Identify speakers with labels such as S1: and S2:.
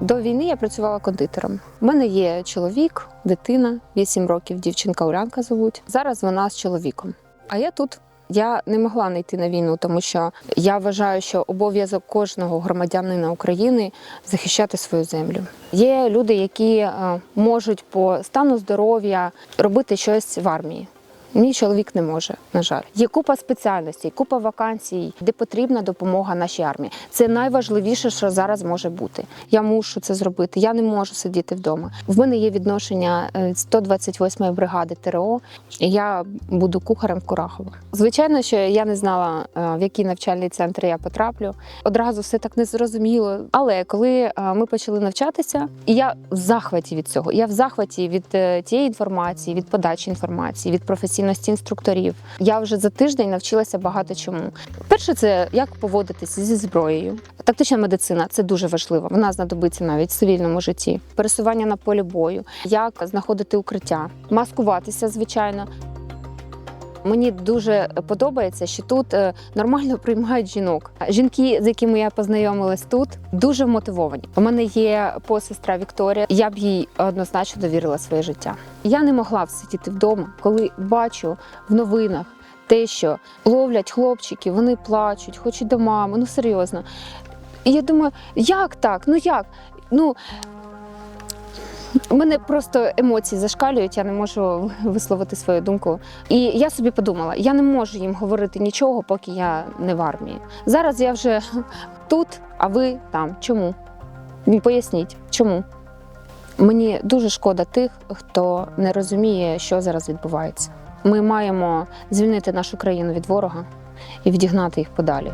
S1: До війни я працювала кондитером. У мене є чоловік, дитина, 8 років, дівчинка Улянка звуть. Зараз вона з чоловіком. А я тут. Я не могла не йти на війну, тому що я вважаю, що обов'язок кожного громадянина України захищати свою землю. Є люди, які е, можуть по стану здоров'я робити щось в армії. Мій чоловік не може, на жаль. Є купа спеціальностей, купа вакансій, де потрібна допомога нашій армії. Це найважливіше, що зараз може бути. Я мушу це зробити. Я не можу сидіти вдома. В мене є відношення е, 128-ї бригади ТРО. і Я буду кухарем в Курахово. Звичайно, що я не знала, е, в який навчальний центр я потраплю. Одразу все так незрозуміло. Але коли е, ми почали навчатися, і я в захваті від цього. Я в захваті від е, тієї інформації, від подачі інформації, від професійності інструкторів. Я вже за тиждень навчилася багато чому. Перше, це як поводитися зі зброєю. Тактична медицина це дуже важливо. Вона знадобиться навіть в цивільному житті. Пересування на полі бою, як знаходити укриття, маскуватися, звичайно. Мені дуже подобається, що тут е, нормально приймають жінок. Жінки, з якими я познайомилась тут, дуже мотивовані. У мене є посестра Вікторія. Я б їй однозначно довірила своє життя. Я не могла сидіти вдома, коли бачу в новинах те, що ловлять хлопчики, вони плачуть, хочуть до мами. Ну серйозно. І я думаю, як так? Ну як? Ну у мене просто емоції зашкалюють, я не можу висловити свою думку. І я собі подумала, я не можу їм говорити нічого, поки я не в армії. Зараз я вже тут, а ви там. Чому? Поясніть, чому? Мені дуже шкода тих, хто не розуміє, що зараз відбувається. Ми маємо звільнити нашу країну від ворога і відігнати їх подалі.